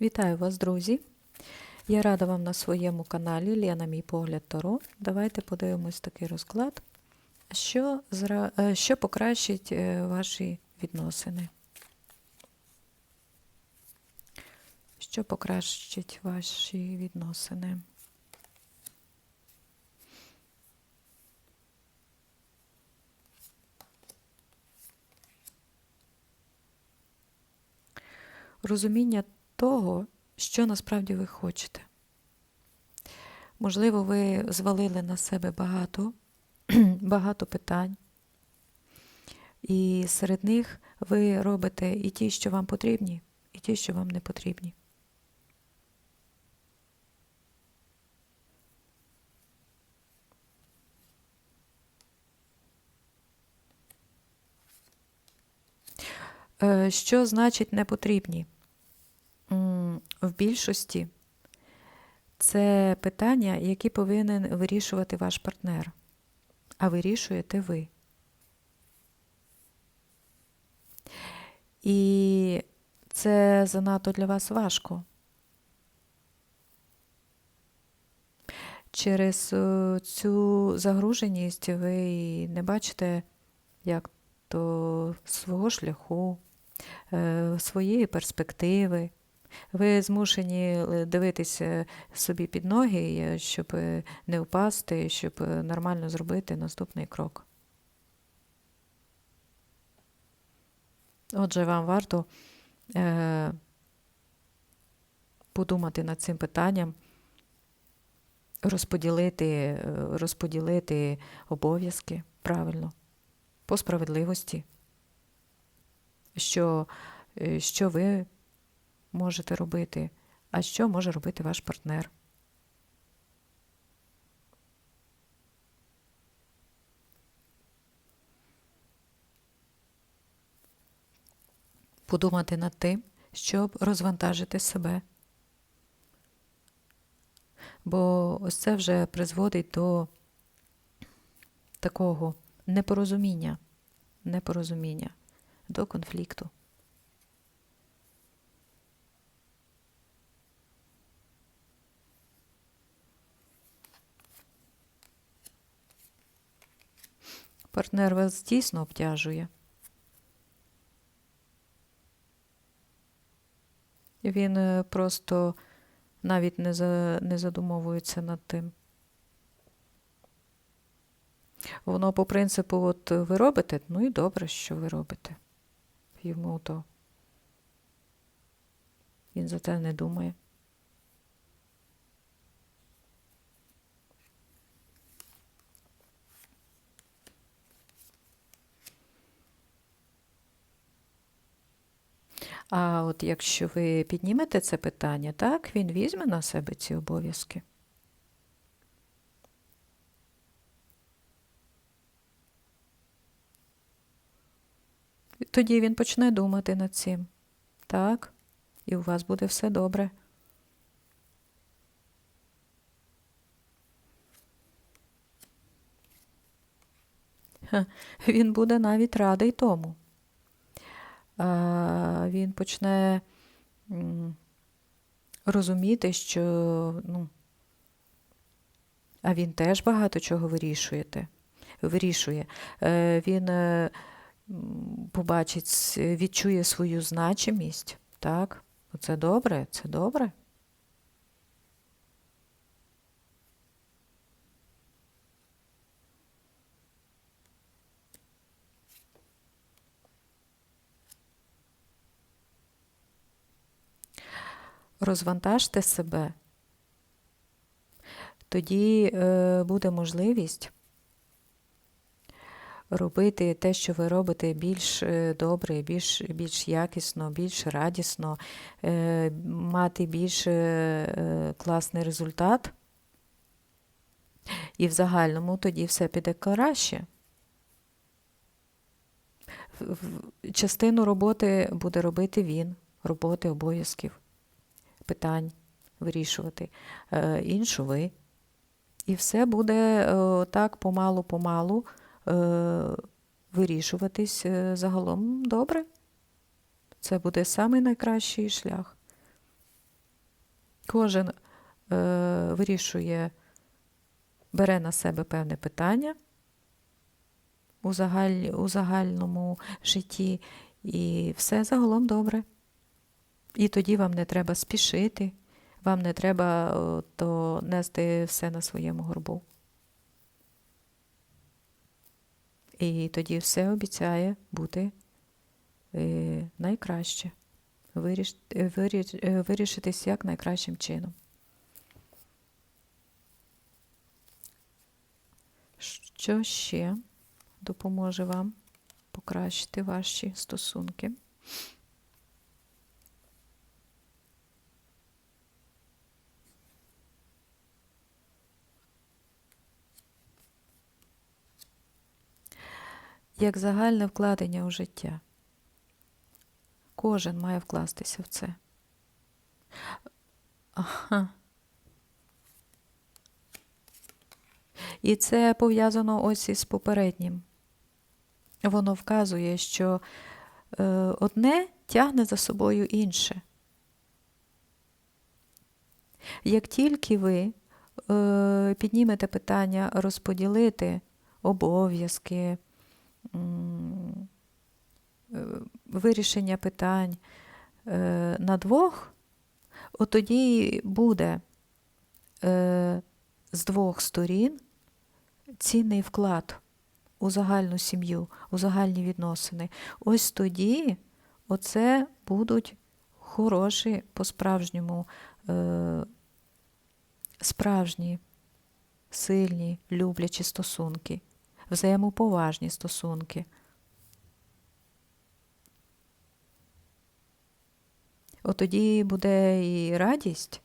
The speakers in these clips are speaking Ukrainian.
Вітаю вас, друзі! Я рада вам на своєму каналі Лена Мій погляд Таро. Давайте подивимось такий розклад, що, зра... е, що покращить е, ваші відносини. Що покращить ваші відносини? Розуміння того, що насправді ви хочете. Можливо, ви звалили на себе багато, багато питань, і серед них ви робите і ті, що вам потрібні, і ті, що вам не потрібні. Е, Що значить не потрібні? В більшості це питання, які повинен вирішувати ваш партнер, а вирішуєте ви. І це занадто для вас важко. Через е, цю загруженість ви не бачите як то свого шляху, е, своєї перспективи. Ви змушені е, дивитися собі під ноги, е, щоб е, не впасти, щоб нормально зробити наступний крок. Отже, вам варто подумати над цим питанням, розподілити, розподілити обов'язки правильно, по справедливості, що, що ви можете робити, а що може робити ваш партнер. Подумати над тим, щоб розвантажити себе. Бо ось це вже призводить до такого непорозуміння, непорозуміння, до конфлікту. Партнер вас дійсно обтяжує. Він е, просто навіть не, за, не задумовується над тим. Воно по принципу, от ви робите, ну і добре, що ви робите. Йому то. Він за це не думає. А от якщо ви піднімете це питання, так, він візьме на себе ці обов'язки. Тоді він почне думати над цим. Так, і у вас буде все добре. Він буде навіть радий тому. Він почне розуміти, що ну, а він теж багато чого вирішуєте, вирішує. Е, Він е, побачить, відчує свою значимість. Так, це добре, це добре. Розвантажте себе. Тоді е, буде можливість робити те, що ви робите, більш е, добре, більш, більш якісно, більш радісно, е, мати більш класний результат. І в загальному тоді все піде краще. Частину роботи буде робити він, роботи, обов'язків, питань вирішувати, е, іншу ви. І все буде е, так помалу-помалу е, вирішуватись загалом добре. Це буде самий найкращий шлях. Кожен вирішує, бере на себе певне питання у загальному житті, і все загалом добре. І тоді вам не треба спішити, вам не треба то нести все на своєму горбу. І тоді все обіцяє бути е, найкраще. Е, е, вирішитись як найкращим чином. Що ще допоможе вам покращити ваші стосунки? Як загальне вкладення у життя. Кожен має вкластися в це. Ага. І це пов'язано ось із попереднім. Воно вказує, що е, одне тягне за собою інше. Як тільки ви е, піднімете питання розподілити обов'язки, вирішення питань е, на двох, от тоді буде е, з двох сторін цінний вклад у загальну сім'ю, у загальні відносини. Ось тоді оце будуть хороші по-справжньому, е, справжні, сильні, люблячі стосунки, взаємоповажні стосунки. От тоді буде і радість.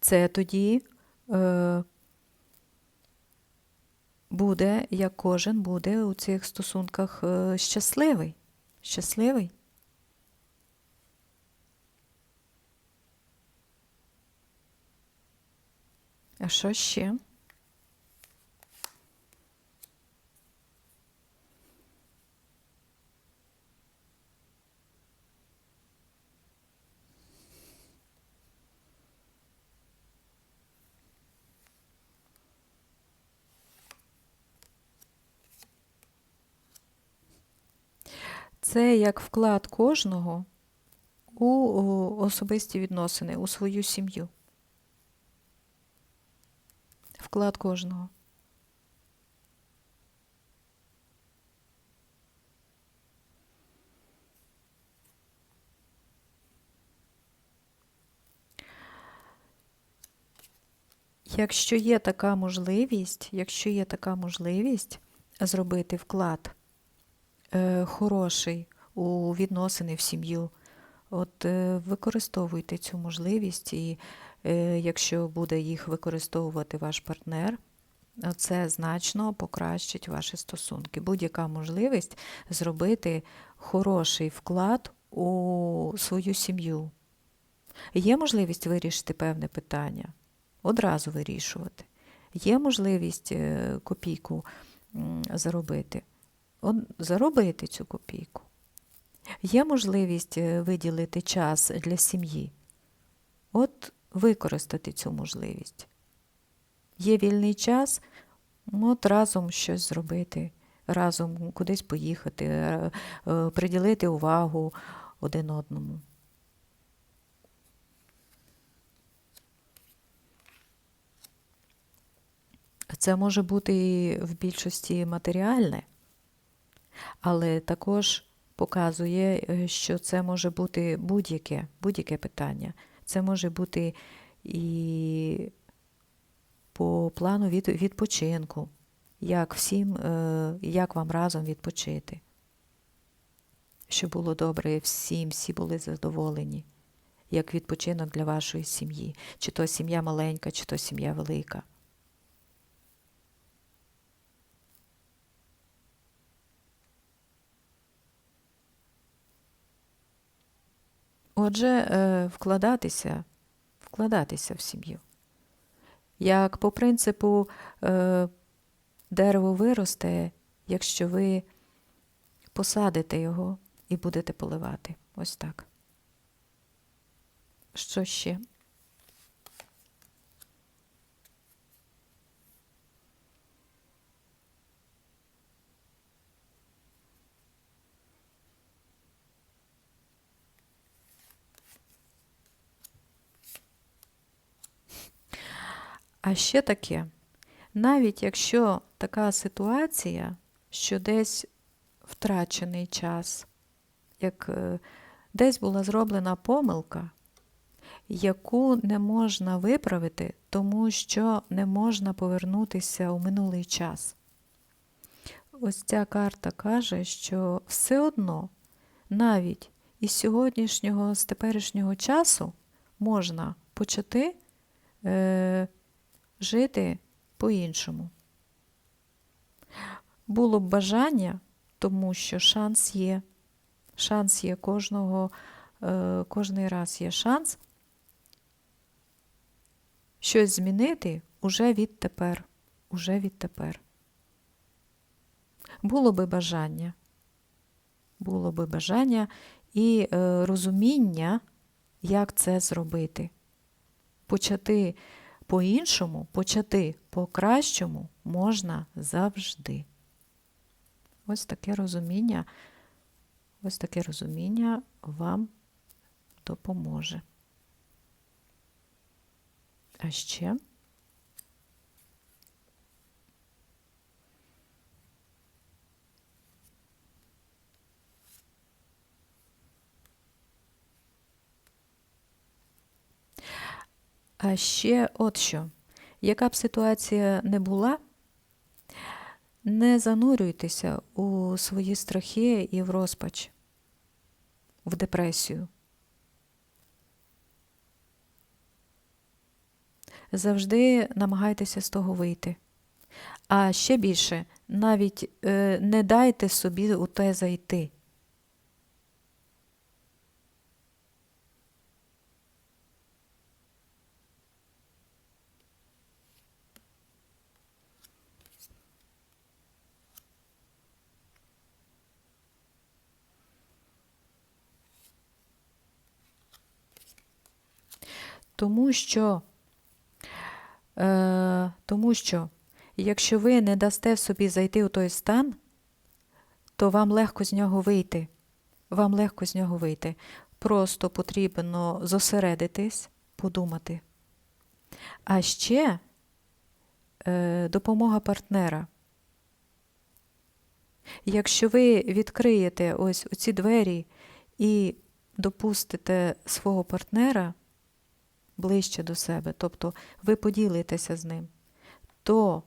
Це тоді е, буде, як кожен буде у цих стосунках е, щасливий. Щасливий. А що ще? Це як вклад кожного у особисті відносини, у свою сім'ю. Вклад кожного. Якщо є така можливість, якщо є така можливість зробити вклад хороший у відносини в сім'ю, от е, використовуйте цю можливість, і е, якщо буде їх використовувати ваш партнер, це значно покращить ваші стосунки. Будь-яка можливість зробити хороший вклад у свою сім'ю. Є можливість вирішити певне питання, одразу вирішувати. Є можливість е, копійку заробити. Заробити цю копійку. Є можливість е, виділити час для сім'ї. От використати цю можливість. Є вільний час, ну, от разом щось зробити, разом кудись поїхати, е, е, приділити увагу один одному. Це може бути і в більшості матеріальне, але також показує, е, що це може бути будь-яке будь-яке питання. Це може бути і по плану від, відпочинку, як всім, е, як вам разом відпочити. Щоб було добре всім, всі були задоволені, як відпочинок для вашої сім'ї, чи то сім'я маленька, чи то сім'я велика. Отже, е, вкладатися, вкладатися в сім'ю. Як по принципу е, дерево виросте, якщо ви посадите його і будете поливати. Ось так. Що ще? А ще таке, навіть якщо така ситуація, що десь втрачений час, як е, десь була зроблена помилка, яку не можна виправити, тому що не можна повернутися у минулий час. Ось ця карта каже, що все одно навіть із сьогоднішнього, з теперішнього часу можна почати е, жити по-іншому. Було б бажання, тому що шанс є. Шанс є кожного, е, кожний раз є шанс щось змінити уже відтепер. Уже відтепер. Було би бажання. Було би бажання і е, розуміння, як це зробити. Почати по-іншому, почати по-кращому можна завжди. Ось таке розуміння, ось таке розуміння вам допоможе. А ще А ще от що, яка б ситуація не була, не занурюйтеся у свої страхи і в розпач, в депресію. Завжди намагайтеся з того вийти. А ще більше, навіть е, не дайте собі у те зайти. Тому що, е, тому що, якщо ви не дасте собі зайти у той стан, то вам легко з нього вийти. Вам легко з нього вийти. Просто потрібно зосередитись, подумати. А ще е, допомога партнера. Якщо ви відкриєте ось ці двері і допустите свого партнера ближче до себе, тобто ви поділитеся з ним, то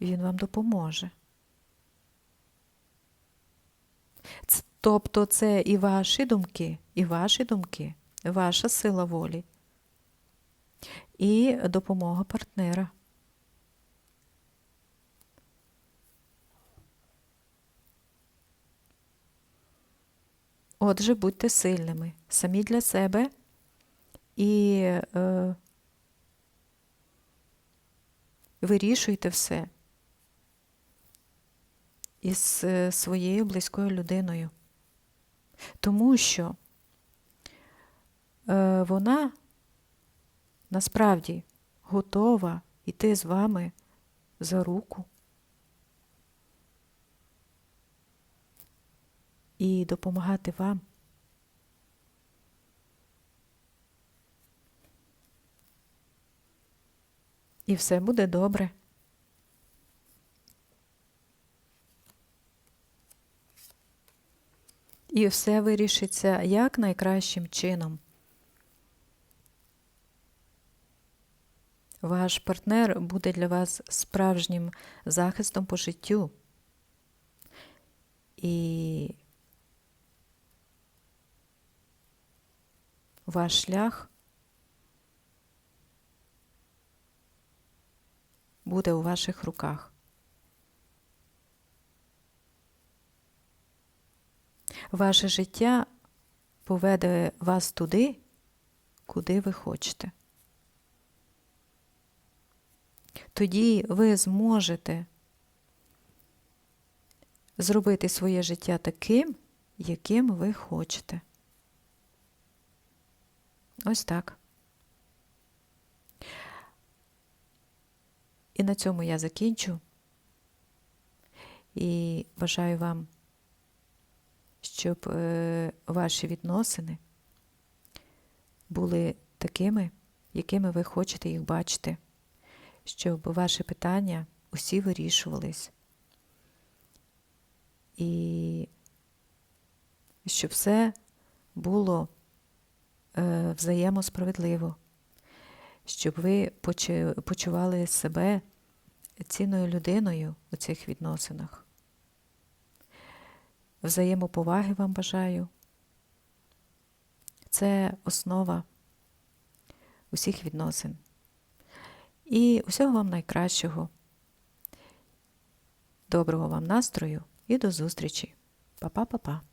він вам допоможе. Тобто це і ваші думки, і ваші думки, ваша сила волі, і допомога партнера. Отже, будьте сильними самі для себе і е, вирішуйте все із е, своєю близькою людиною. Тому що е, вона насправді готова йти з вами за руку. І допомагати вам. І все буде добре. І все вирішиться як найкращим чином. Ваш партнер буде для вас справжнім захистом по життю. І ваш шлях буде у ваших руках. ваше життя поведе вас туди, куди ви хочете. Тоді ви зможете зробити своє життя таким, яким ви хочете. Ось так. І на цьому я закінчу. І бажаю вам, щоб е, ваші відносини були такими, якими ви хочете їх бачити, щоб ваші питання усі вирішувались. І щоб все було взаємосправедливо, щоб ви почували себе цінною людиною у цих відносинах. Взаємоповаги вам бажаю. Це основа усіх відносин. І усього вам найкращого. Доброго вам настрою і до зустрічі. Па-па-па-па.